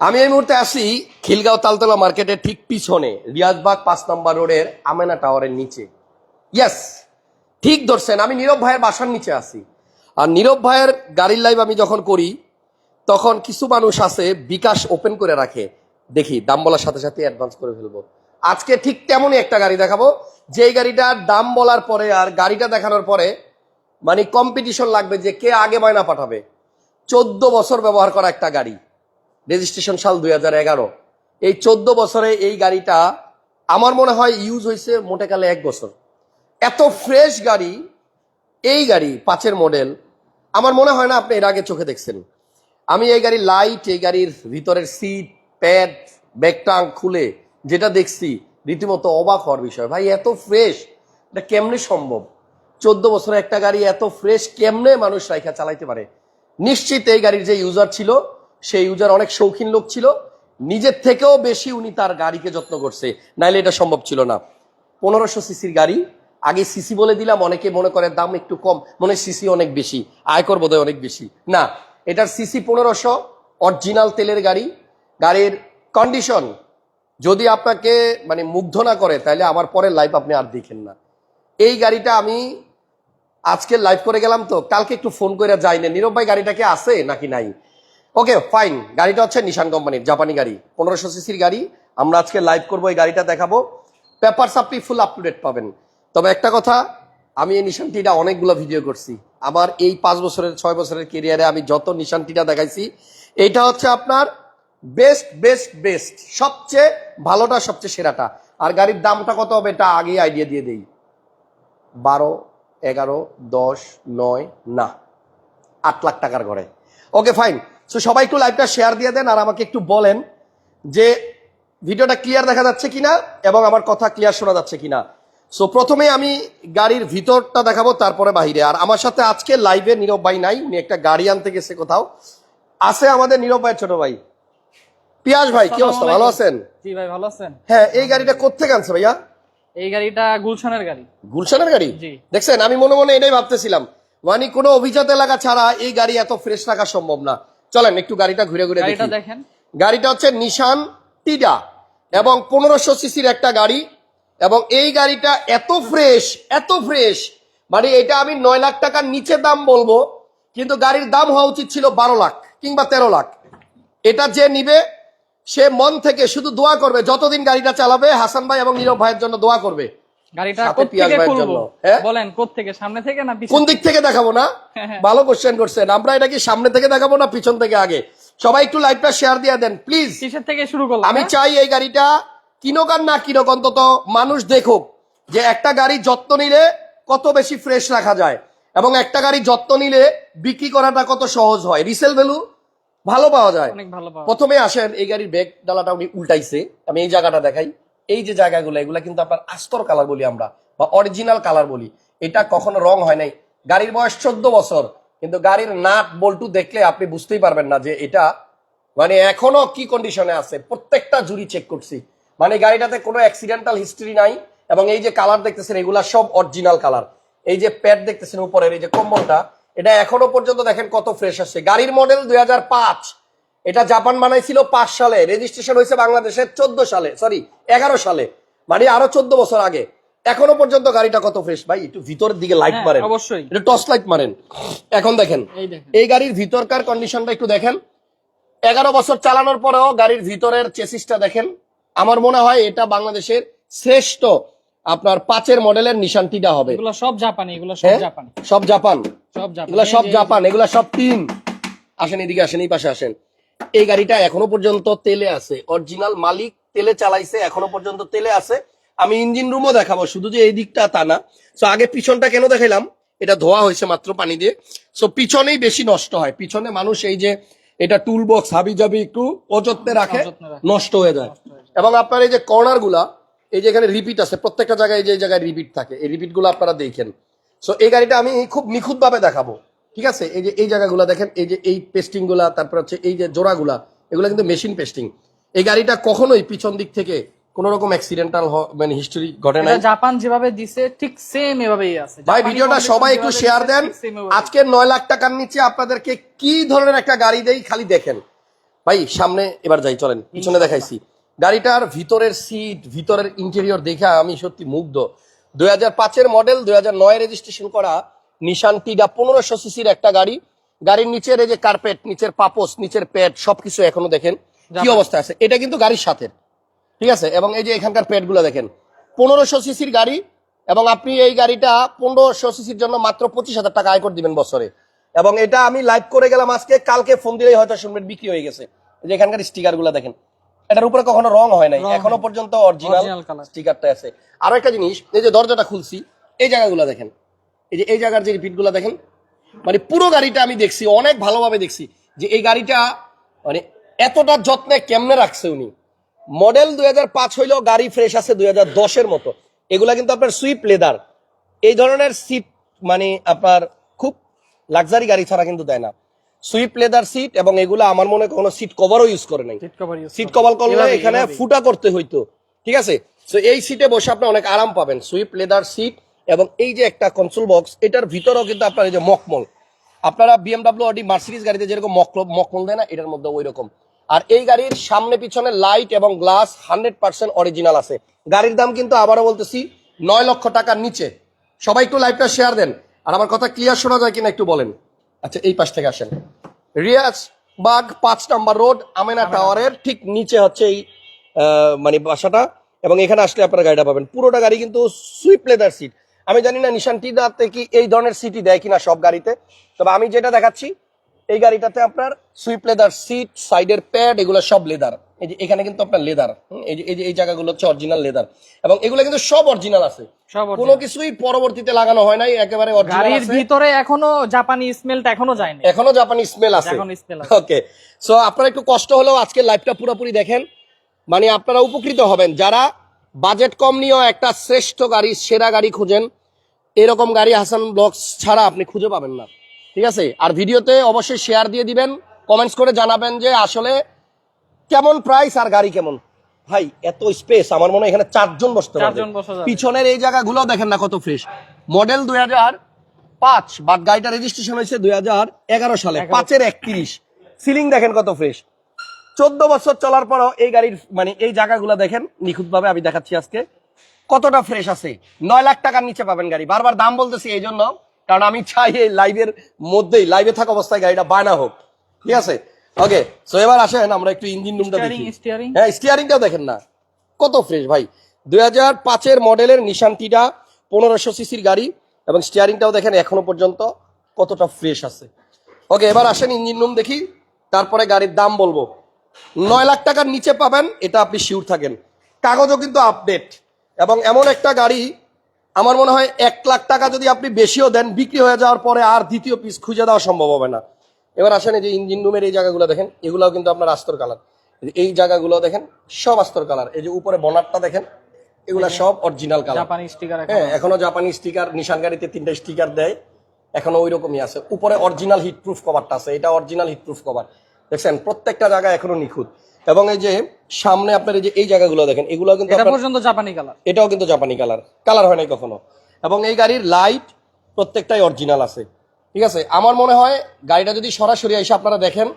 আমি এই মুহূর্তে আসি খিলগাঁও তালতলা মার্কেটের ঠিক পিছনে রিয়াজবাগ পাঁচ নম্বর রোডের আমেনা টাওয়ারের নিচে। ইয়াস ঠিক ধরছেন, আমি নীরব ভাইয়ের বাসার নিচে আসি আর নীরব ভাইয়ের গাড়ির লাইভ আমি যখন করি, তখন কিছু মানুষ আছে, বিকাশ ওপেন করে রাখে। দেখি, দাম বলার সাথে সাথে অ্যাডভান্স করে ফেলব। আজকে ঠিক তেমনই একটা গাড়ি দেখাবো, যেই গাড়িটার দাম বলার পরে আর গাড়িটা দেখানোর পরে মানে কম্পিটিশন লাগবে যে কে আগে ময়না পাঠাবে। চোদ্দ বছর ব্যবহার করা একটা গাড়ি। রেজিস্ট্রেশন সাল দুই হাজার এগারো। এই চোদ্দ বছরে এই গাড়িটা আমার মনে হয় ইউজ হয়েছে মোটে কালে এক বছর। এত ফ্রেশ গাড়ি, এই গাড়ি, পাঁচের মডেল, আমার মনে হয় না আপনি এর আগে চোখে দেখছেন। আমি এই গাড়ি লাইট এই গাড়ির ভিতরের সিট প্যাড ব্যাগটাং খুলে যেটা দেখছি, রীতিমতো অবাক হওয়ার বিষয়। ভাই, এত ফ্রেশ এটা কেমনে সম্ভব? চোদ্দ বছরে একটা গাড়ি এত ফ্রেশ কেমনে মানুষ রাইখা চালাইতে পারে? নিশ্চিত এই গাড়ির যে ইউজার ছিল সেই ইউজার অনেক শৌখিন লোক ছিল। নিজের থেকেও বেশি উনি তার গাড়িকে যত্ন করছে। নাইলে এটা সম্ভব ছিল না। পনেরোশো সিসির গাড়ি। আগে সিসি বলে দিলাম, অনেকে মনে করে দাম একটু কম। মনে সিসি অনেক বেশি, আয়কর বোধহয় অনেক বেশি। না, এটার সিসি পনেরোশো, অরিজিনাল তেলের গাড়ি। গাড়ির কন্ডিশন, যদি আপনাকে মানে মুগ্ধ না করে, তাহলে আমার পরের লাইফ আপনি আর দেখেন না। এই গাড়িটা আমি আজকে লাইভ করে গেলাম তো, কালকে একটু ফোন করে যাই না। নীরব ভাই, গাড়িটা কি আছে নাকি নাই? ওকে ফাইন গাড়িটা হচ্ছে নিশান কোম্পানির জাপানি গাড়ি। পনেরোশো সিসির গাড়ি। আমরা আজকে লাইভ করব এই গাড়িটা দেখাবো। পেপার আপনি ফুল আপ টু ডেট পাবেন। তবে একটা কথা, আমি এই নিশানটিটা অনেকগুলো ভিডিও করছি। আমার এই পাঁচ বছরের, ছয় বছরের কেরিয়ারে আমি যত নিশানটিটা দেখাইছি, এইটা হচ্ছে আপনার বেস্ট বেস্ট বেস্ট সবচেয়ে ভালোটা, সবচেয়ে সেরাটা। আর গাড়ির দামটা কত হবে এটা আগেই আইডিয়া দিয়ে দেই। বারো, এগারো, দশ, নয়, না, আট লাখ টাকার ঘরে। ওকে ফাইন সো সবাই একটু লাইভটা শেয়ার দিয়ে দেন আর আমাকে একটু বলেন যে ভিডিওটা ক্লিয়ার দেখা যাচ্ছে কিনা এবং আমার কথা ক্লিয়ার শোনা যাচ্ছে কিনা। সো প্রথমে আমি গাড়ির ভিতরটা দেখাবো তারপরে বাহিরে। আর আমার সাথে আজকে লাইভে নীরব ভাই নাই উনি একটা গাড়ি আনতে গেছে কোথাও। আছে আমাদের নীরব ভাই ছোট ভাই। পিয়াস ভাই কি অবস্থা? ভালো আছেন? জি ভাই ভালো আছেন? হ্যাঁ এই গাড়িটা কোথেকে আনছে ভাইয়া? এই গাড়িটা গুলশানের গাড়ি। গুলশানের গাড়ি? জি। দেখছেন আমি মনে মনে এটাই ভাবতেছিলাম। মানে কোনো অভিজাত এলাকা ছাড়া এই গাড়ি এত ফ্রেশ রাখা সম্ভব না। চলেন একটু গাড়িটা ঘুরে ঘুরে গাড়িটা দেখেন। গাড়িটা হচ্ছে নিশান টিডা এবং পনেরোশো সিসির একটা গাড়ি। এবং এই গাড়িটা এত ফ্রেশ এত ফ্রেশ মানে এটা আমি নয় লাখ টাকার নিচে দাম বলব কিন্তু গাড়ির দাম হওয়া উচিত ছিল বারো লাখ কিংবা তেরো লাখ। এটা যে নিবে সে মন থেকে শুধু দোয়া করবে যতদিন গাড়িটা চালাবে হাসান ভাই এবং নীরব ভাইয়ের জন্য দোয়া করবে। গাড়িটা জন্য, হ্যাঁ? বলেন কোত্থেকে? সামনে থেকে না কোন দিক থেকে দেখাবো না? হ্যাঁ, হ্যাঁ। ভালো কোশ্চেন করছেন। আমরা এটা কি সামনে থেকে দেখাবো না পিছন থেকে আগে? সবাই একটু লাইভটা শেয়ার দিয়ে দেন প্লিজ কিসের থেকে শুরু করলাম আমি? চাই এই গাড়িটা কিনোক আর না কিনোক অন্তত মানুষ দেখুক যে একটা গাড়ি যত্ন নিলে কত বেশি ফ্রেশ রাখা যায় এবং একটা গাড়ি যত্ন নিলে বিক্রি করাটা কত সহজ হয়। রিসেল ভ্যালু ভালো পাওয়া যায়। প্রথমে আসেন এই গাড়ির ব্যাগ ডালাটা উনি উল্টাইছে। আমি এই জায়গাটা দেখাই। এই যে জায়গাগুলো, এগুলা কিন্তু আপনার আস্তর কালার বলি আমরা, বা অরিজিনাল কালার বলি। এটা কখনো রং হয় নাই। গাড়ির বয়স চোদ্দ বছর, কিন্তু গাড়ির নাট বল্টু দেখলে আপনি বুঝতেই পারবেন না যে এটা মানে এখনও কি কন্ডিশনে আছে। প্রত্যেকটা জুড়ি চেক করছি। মানে গাড়িটাতে কোনো অ্যাক্সিডেন্টাল হিস্ট্রি নাই, এবং এই যে কালার দেখতেছেন, এগুলা সব অরিজিনাল কালার এই যে প্যাড দেখতেছেন উপরের, এই যে কম্বলটা, এটা এখনও পর্যন্ত দেখেন কত ফ্রেশ আছে গাড়ির মডেল দুই হাজার পাঁচ। এটা জাপান বানাইছিল পাঁচ সালে। রেজিস্ট্রেশন হয়েছে বাংলাদেশের চোদ্দ সালে সরি এগারো সালে। মানে আরও চোদ্দ বছর আগে। এখনও পর্যন্ত গাড়িটা কত ফ্রেশ ভাই একটু ভিতরের দিকে লাইট হ্যাঁ, মারেন। অবশ্যই। টর্চ লাইট মারেন। এখন দেখেন এই গাড়ির ভিতরকার কন্ডিশনটা একটু দেখেন। এগারো বছর চালানোর পরেও গাড়ির ভিতরের চেসিসটা দেখেন। আমার মনে হয় এটা বাংলাদেশের শ্রেষ্ঠ আপনার পাঁচের মডেলের নিশানটিটা হবে। এগুলো সব জাপান এগুলো সব হ্যাঁ? জাপানি সব জাপান সব জাপানি এগুলা সব জাপান এগুলা সব তিন। আসেন এদিকে আসেন এই পাশে আসেন। এই গাড়িটা এখনও পর্যন্ত তেলে আছে। অরিজিনাল মালিক তেলে চালাইছে এখনও পর্যন্ত তেলে আছে। আমি ইঞ্জিন রুমও দেখাবো শুধু যে এই দিকটা তা না। সো আগে পিছনটা কেন দেখাইলাম? এটা ধোয়া হয়েছে মাত্র পানি দিয়ে। সো পিছনেই বেশি নষ্ট হয়। পিছনে মানুষ এই যে এটা টুল বক্স হাবি জাবি একটু অযত্নে রাখে। নষ্ট হয়ে যায়। এবং আপনার এই যে কর্নারগুলা এই যে এখানে রিপিট আছে প্রত্যেকটা জায়গায় এই যে জায়গায় রিপিট থাকে। এই রিপিটগুলো আপনারা দেখেন। সো এই গাড়িটা আমি খুব নিখুঁত ভাবে দেখাবো। ঠিক আছে? এই যে এই জায়গাগুলো দেখেন এই যে এই পেস্টিংগুলা তারপর হচ্ছে এই যে জোড়াগুলা এগুলো কিন্তু মেশিন পেস্টিং এই গাড়িটা কখনোই পিছন দিক থেকে কোন রকম অ্যাক্সিডেন্টাল মানে হিস্টোরি ঘটে নাই। জাপান যেভাবে দিছে ঠিক সেম এভাবেই আছে। ভাই ভিডিওটা সবাই একটু শেয়ার দেন। আজকে নয় লাখ টাকার নিচে আপনাদেরকে কি ধরনের একটা গাড়ি দেই খালি দেখেন। ভাই সামনে এবার যাই চলেন পিছনে দেখাইছি। গাড়িটার ভিতরের সিট ভিতরের ইন্টেরিয়র দেখে আমি সত্যি মুগ্ধ। দুই হাজার পাঁচের মডেল দুই হাজার নয় রেজিস্ট্রেশন করা নিশান টিডা পনেরোশো সিসির একটা গাড়ি। গাড়ির নিচের এই যে কার্পেট নিচের পাপোস নিচের প্যাড সবকিছু এখনও দেখেন। কি অবস্থা আছে? এটা কিন্তু গাড়ির সাথে ঠিক আছে? এবং এই যে এখানকার প্যাডগুলো দেখেন। পনেরোশো সিসির গাড়ি এবং আপনি এই গাড়িটা পনেরোশো সিসির জন্য মাত্র পঁচিশ হাজার টাকা আয় করে দিবেন বছরে। এবং এটা আমি লাইভ করে গেলাম আজকে কালকে ফোন দিলেই হয়তো শুনবেন বিক্রি হয়ে গেছে। এই যে এখানকার স্টিকারগুলো দেখেন। এটার উপরে কখনো রং হয় নাই এখনও পর্যন্ত অরিজিনাল। স্টিকারটা আছে। আরও একটা জিনিস এই যে দরজাটা খুলছি এই জায়গাগুলো দেখেন। এই যে এই জায়গার যে রিপিটগুলো দেখেন মানে পুরো গাড়িটা আমি দেখছি অনেক ভালোভাবে দেখছি যে এই গাড়িটা মানে এতটা যত্নে কেমনে রাখছে উনি। মডেল দুই হাজার পাঁচ হইলেও গাড়ি ফ্রেশ আছে দুই হাজার দশের মতো। এগুলা কিন্তু আপনার সুইপ লেদার এই ধরনের সিট মানে আপনার খুব লাক্সারি গাড়ি ছাড়া কিন্তু দেয় না। সুইপ লেদার সিট এবং এগুলো আমার মনে কোনো সিট কভারও ইউজ করে নাই। সিট কভার করলে এখানে ফুটা করতে হইতো। ঠিক আছে? তো এই সিটে বসে আপনি অনেক আরাম পাবেন। সুইপ লেদার সিট এবং এই যে একটা কনসোল বক্স এটার ভিতরেও কিন্তু আপনার এই যে মকমল। আপনারা বিএমডাব্লিউ অডি মার্সিডিজ গাড়িতে যেরকম মকল মকমল দেয় না এটার মধ্যে ওই রকম আর এই গাড়ির সামনে পিছনে লাইট এবং গ্লাস হান্ড্রেড পার্সেন্ট অরিজিনাল আছে। গাড়ির দাম কিন্তু আবারও বলতেছি নয় লক্ষ টাকার নিচে। সবাই একটু লাইভটা শেয়ার দেন। আর আমার কথা ক্লিয়ার শোনা যায় কিনা একটু বলেন। আচ্ছা এই পাশ থেকে আসেন। রিয়াজ বাগ পাঁচ নাম্বার রোড আমেনা টাওয়ারের ঠিক নিচে হচ্ছে এই আহ, মানে বাসাটা। এবং এখানে আসলে আপনারা গাড়িটা পাবেন। পুরোটা গাড়ি কিন্তু সুইপ লেদার সিট আমি জানি না নিশান টিদাতে কি এই ধরনের সিটই দেয় কিনা সব গাড়িতে? তবে আমি যেটা দেখাচ্ছি এই গাড়িটাতে আপনার সুইপ লেদার সিট সাইডের প্যাড এগুলো সব লেদার এই যে এখানে কিন্তু আপনার লেদার এই যে এই যে এই জায়গাগুলো হচ্ছে অরিজিনাল লেদার এবং এগুলো কিন্তু সব অরিজিনাল আছে। সব কোনো কিছুই পরবর্তীতে লাগানো হয় নাই একেবারে অরিজিনাল গাড়ির আছে। ভিতরে এখনও জাপানি স্মেলটা এখনও যায়নি। এখনও জাপানি স্মেল আছে। এখনও smell আছে। ওকে সো আপনারা একটু কষ্ট হলেও আজকে লাইভটা পুরোপুরি দেখেন। মানে আপনারা উপকৃত হবেন। যারা বাজেট কম নিয়েও একটা শ্রেষ্ঠ গাড়ি সেরা গাড়ি খুঁজেন। এরকম গাড়ি হাসান ব্লগস ছাড়া আপনি খুঁজে পাবেন না। ঠিক আছে? আর ভিডিওতে অবশ্যই শেয়ার দিয়ে দিবেন কমেন্টস করে জানাবেন যে আসলে কেমন প্রাইস আর গাড়ি কেমন। ভাই এত স্পেস আমার মনে হয় এখানে চারজন বসতে পারবে। চারজন পিছনের এই জায়গাগুলো দেখেন না কত ফ্রেশ মডেল দুই হাজার পাঁচ বাট গাড়িটা রেজিস্ট্রেশন হয়েছে দুই হাজার এগারো সালে পাঁচের একত্রিশ। সিলিং দেখেন কত ফ্রেশ চোদ্দ বছর চলার পরও এই গাড়ির মানে এই জায়গাগুলো দেখেন নিখুঁত ভাবে আমি দেখাচ্ছি আজকে। কতটা ফ্রেশ আছে। নয় লাখ টাকার নিচে পাবেন গাড়ি। বারবার দাম বলতেছি এই জন্য কারণ আমি চাই এই লাইভের মধ্যেই লাইভে থাকা অবস্থায় গাড়িটা বায়না হোক। ঠিক আছে? ওকে সো এবার আসেন আমরা একটু ইঞ্জিন রুমটা দেখি। হ্যাঁ স্টিয়ারিংটাও দেখেন না। কত ফ্রেশ ভাই। দুই হাজার পাঁচের মডেলের নিশান টিটা পনেরোশো সিসির গাড়ি এবং স্টিয়ারিংটাও দেখেন এখনও পর্যন্ত কতটা ফ্রেশ আছে। ওকে এবার আসেন ইঞ্জিন রুম দেখি। তারপরে গাড়ির দাম বলব। নয় লাখ টাকার নিচে পাবেন এটা আপনি শিওর থাকেন। কাগজও কিন্তু আপডেট এবং এমন একটা গাড়ি আমার মনে হয় এক লাখ টাকা যদি আপনি বেশিও দেন বিক্রি হয়ে যাওয়ার পরে আর দ্বিতীয় পিস খুঁজে দেওয়া সম্ভব হবে না। এবার আসেন এই যে ইঞ্জিন রুমের এই জায়গাগুলো দেখেন এগুলাও কিন্তু আপনার আস্তর কালার এই জায়গাগুলো দেখেন সব আস্তর কালার এই যে উপরে বনারটা দেখেন এগুলা সব অরিজিনাল কালার জাপানি স্টিকার হ্যাঁ এখনও জাপানি স্টিকার নিশান গাড়িতে তিনটা স্টিকার দেয় এখনও ওই রকমই আছে। উপরে অরিজিনাল হিট প্রুফ কভারটা আছে এটা অরিজিনাল হিট প্রুফ কভার দেখছেন প্রত্যেকটা জায়গা এখনও নিখুঁত। এবং এই যে সামনে আপনার এই যে এই জায়গাগুলো দেখেন এগুলো কিন্তু এটা পর্যন্ত জাপানি কালার। এটাও কিন্তু জাপানি কালার। কালার হয় নাই কখনো। এবং এই গাড়ির লাইট প্রত্যেকটাই অরিজিনাল আছে। ঠিক আছে? আমার মনে হয় গাড়িটা যদি সরাসরি এসে আপনারা দেখেন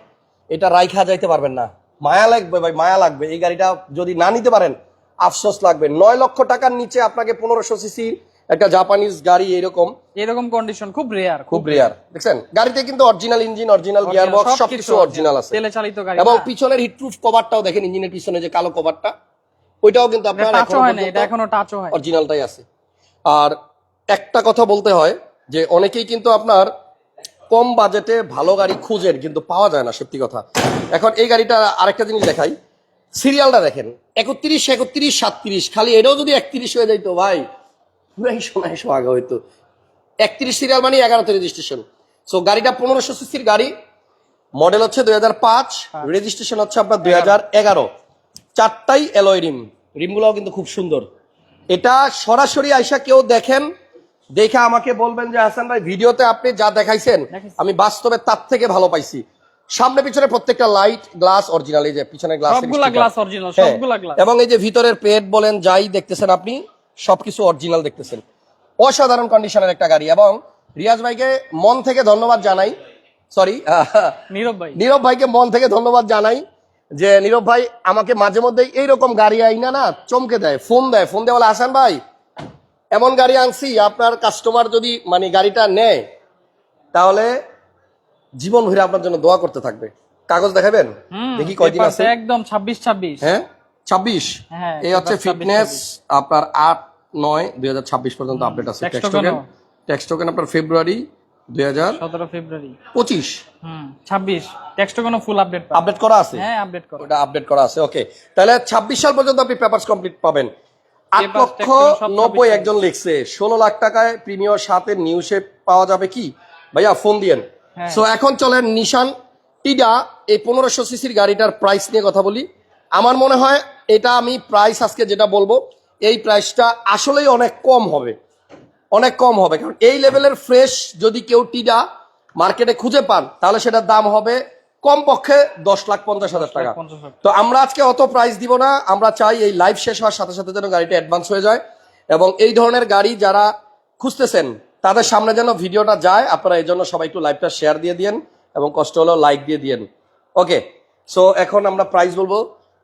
এটা রাইখা যাইতে পারবেন না। মায়া লাগবে ভাই মায়া লাগবে। এই গাড়িটা যদি না নিতে পারেন আফসোস লাগবে। নয় লক্ষ টাকার নিচে আপনাকে পনেরোশো সিসি একটা জাপানিজ গাড়ি এরকম। এরকম কন্ডিশন খুব রেয়ার খুব রেয়ার দেখছেন? গাড়িতে কিন্তু original engine original gear box সবকিছু অরিজিনাল আছে। তেলে চালিত গাড়ি। এবং পিছনের হিটপ্রুফ কভারটাও দেখেন ইঞ্জিনের পিছনে যে কালো কভারটা ওইটাও কিন্তু আপনার এখনও হয় না এটা এখনও টাচও হয় অরিজিনালটাই আছে। আর একটা কথা বলতে হয় যে অনেকেই কিন্তু আপনার কম বাজেটে ভালো গাড়ি খুঁজেন কিন্তু পাওয়া যায় না সত্যি কথা। এখন এই গাড়িটা আরেকটা জিনিস দেখাই। সিরিয়ালটা দেখেন একত্রিশ একত্রিশ সাতত্রিশ খালি এটাও যদি একত্রিশ হয়ে যাইতো ভাই পুরাই সময় সোহাগা হইতো। একত্রিশ সিরিয়াল মানে এগারোতে রেজিস্ট্রেশন সো গাড়িটা পনেরোশো সিসির গাড়ি। মডেল হচ্ছে দুই হাজার পাঁচ। রেজিস্ট্রেশন হচ্ছে আপনার দুই হাজার এগারো। চারটাই অ্যালয় রিম রিমগুলোও কিন্তু খুব সুন্দর। এটা সরাসরি আইসা কেউ দেখেন দেখে আমাকে বলবেন যে হাসান ভাই ভিডিওতে আপনি যা দেখাইছেন আমি বাস্তবে তার থেকে ভালো পাইছি। সামনে পিছনে প্রত্যেকটা লাইট গ্লাস অরিজিনাল এই যে পিছনে গ্লাস গ্লাস অরিজিনাল গ্লাস এবং এই যে ভিতরের পেট বলেন যাই দেখতেছেন আপনি সবকিছু অরিজিনাল দেখতেছেন। অসাধারণ কন্ডিশনের একটা গাড়ি এবং রিয়াজ ভাইকে মন থেকে ধন্যবাদ জানাই। সরি নীরব ভাই। নীরব ভাইকে মন থেকে ধন্যবাদ জানাই যে নীরব ভাই আমাকে মাঝে মধ্যে এইরকম গাড়ি আইনা না চমকে দেয় ফোন দেয়। ফোন বলে আসান ভাই এমন গাড়ি আনছি আপনার কাস্টমার যদি মানে গাড়িটা নেয় তাহলে জীবন ভরে আপনার জন্য দোয়া করতে থাকবে। কাগজ দেখাবেন? দেখি কয়দিন আছে। একদম ছাব্বিশ ছাব্বিশ। হ্যাঁ? ছাব্বিশ। হ্যাঁ, এই হচ্ছে এবার 26, ফিটনেস আপনার আট নয় দুই হাজার ছাব্বিশ পর্যন্ত আপডেট আছে। Tax token. ট্যাক্স টোকেন আপনার ফেব্রুয়ারি দুই হাজার সতেরো ফেব্রুয়ারি পঁচিশ। হুম ছাব্বিশ। টেক্সট কোনো ফুল আপডেট আপডেট করা আছে? হ্যাঁ আপডেট করো। ওটা আপডেট করা আছে ওকে তাহলে ছাব্বিশ সাল পর্যন্ত আপনি পেপারস কমপ্লিট পাবেন। আট লক্ষ নব্বই একজন লিখছে ষোলো লাখ টাকায় প্রিমিয়র সাথে নিউসে পাওয়া যাবে কি? ভাইয়া ফোন দিয়েন। হ্যাঁ। সো এখন চলেন নিশান টিডা এই পনেরোশো সিসির গাড়িটার প্রাইস নিয়ে কথা বলি। আমার মনে হয় এটা আমি প্রাইস আজকে যেটা বলব এই প্রাইসটা আসলেই অনেক কম হবে। অনেক কম হবে কারণ এই লেভেলের ফ্রেশ যদি কেউ টিডা মার্কেটে খুঁজে পান তাহলে সেটার দাম হবে কমপক্ষে দশ লাখ পঞ্চাশ হাজার টাকা। তো আমরা আজকে অত প্রাইস দিব না আমরা চাই এই লাইভ শেষ হওয়ার সাথে সাথে যেন গাড়িটা অ্যাডভান্স হয়ে যায় এবং এই ধরনের গাড়ি যারা খুঁজতেছেন তাদের সামনে যেন ভিডিওটা যায় আপনারা এই জন্য সবাই একটু লাইভটা শেয়ার দিয়ে দিয়েন এবং কষ্ট হলেও লাইক দিয়ে দিয়েন। ওকে সো এখন আমরা প্রাইস বলব।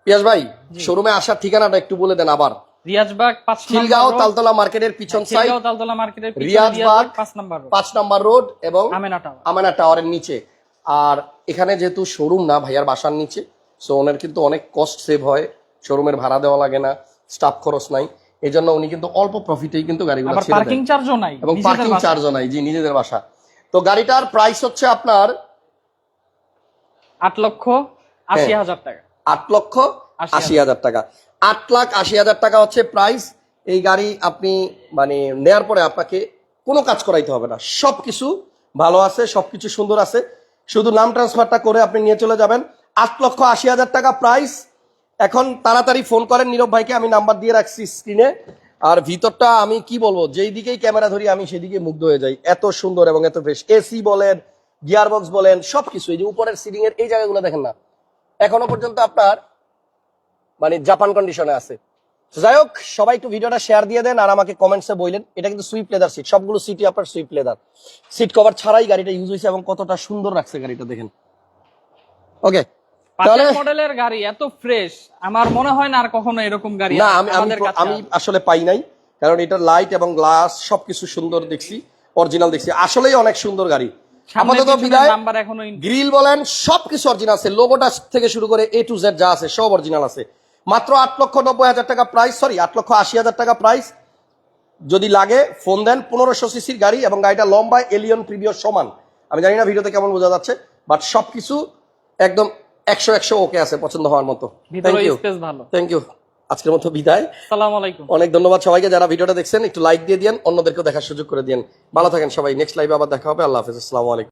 পিয়াস ভাই শোরুমে আসার ঠিকানাটা একটু বলে দেন আবার। রিয়াজবাগ পাঁচ খিলগাঁও তালতলা মার্কেটের পিছন সাইড তালতলা মার্কেটের রিয়াজবাগ, রিয়াজবাগ পাঁচ নম্বর পাঁচ নাম্বার রোড এবং আমেনা টাওয়ার আমানা টাওয়ারের নিচে। আর এখানে যেহেতু শোরুম না ভাইয়ার বাসার নিচে সো ওনার কিন্তু অনেক কস্ট সেভ হয় শোরুমের ভাড়া দেওয়া লাগে না স্টাফ খরচ নাই এই জন্য উনি কিন্তু অল্প প্রফিটেই কিন্তু গাড়িগুলো আবার ছেড়ে পার্কিং দেন চার্জও নাই এবং পার্কিং। চার্জও নাই জি নিজেদের বাসা। তো গাড়িটার প্রাইস হচ্ছে আপনার আট লক্ষ আশি হ্যাঁ। হাজার টাকা। আট লক্ষ আশি হাজার। টাকা। আট লাখ আশি হাজার টাকা হচ্ছে প্রাইস এই গাড়ি আপনি মানে নেয়ার পরে আপনাকে কোনো কাজ করাইতে হবে না। সব কিছু ভালো আছে সব কিছু সুন্দর আছে। শুধু নাম ট্রান্সফারটা করে আপনি নিয়ে চলে যাবেন। আট লক্ষ আশি হাজার টাকা প্রাইস এখন তাড়াতাড়ি ফোন করেন নীরব ভাইকে আমি নাম্বার দিয়ে রাখছি স্ক্রিনে আর ভিতরটা আমি কি বলব যেই দিকেই ক্যামেরা ধরি আমি সেদিকে মুগ্ধ হয়ে যাই। এত সুন্দর এবং এত ফ্রেশ এসি বলেন গিয়ার বক্স বলেন সবকিছু। এই যে উপরের সিলিং এর এই জায়গাগুলো দেখেন না। এখনও পর্যন্ত আপনার মানে জাপান কন্ডিশনে আছে। যাই হোক সবাই একটু ভিডিওটা শেয়ার দিয়ে দেন আর আমাকে কমেন্টসে বললেন। এটা কিন্তু সুইপ লেদার সিট সবগুলো সিটই আপনার সুইপ লেদার সিট কভার ছাড়াই গাড়িটা ইউজ হয়েছে এবং কতটা সুন্দর রাখছে গাড়িটা দেখেন। ওকে মডেলের গাড়ি এত ফ্রেশ আমার মনে হয় না আর কখনো এরকম গাড়ি না আমি। আসলে পাই নাই কারণ এটার লাইট এবং গ্লাস সবকিছু সুন্দর দেখছি অরিজিনাল দেখছি। আসলেই অনেক সুন্দর গাড়ি। আপাতত বিদায়। গ্রিল বলেন সবকিছু অরিজিনাল আছে। লোগোটা থেকে শুরু করে এ টু জেড যা আছে সব অরিজিনাল আছে। মাত্র আট লক্ষ নব্বই হাজার টাকা প্রাইস সরি আট লক্ষ আশি হাজার টাকা প্রাইস যদি লাগে ফোন দেন পনেরোশো সিসির গাড়ি এবং গাড়িটা লম্বা এলিয়ন প্রিভিয়র সমান। আমি জানি না ভিডিওতে কেমন বোঝা যাচ্ছে বাট সবকিছু একদম একশো একশো ওকে আছে পছন্দ হওয়ার মতো। থ্যাংক ইউ থ্যাংক ইউ আজকের মতো বিদায়। আলাইকুম। অনেক ধন্যবাদ সবাইকে যারা ভিডিওটা দেখছেন। একটু লাইক দিয়ে দিন অন্যদেরকেও দেখার সুযোগ করে দিন ভালো থাকেন সবাই। নেক্সট লাইভে আবার দেখা হবে। আল্লাহ হাফিজ। আসসালামু আলাইকুম।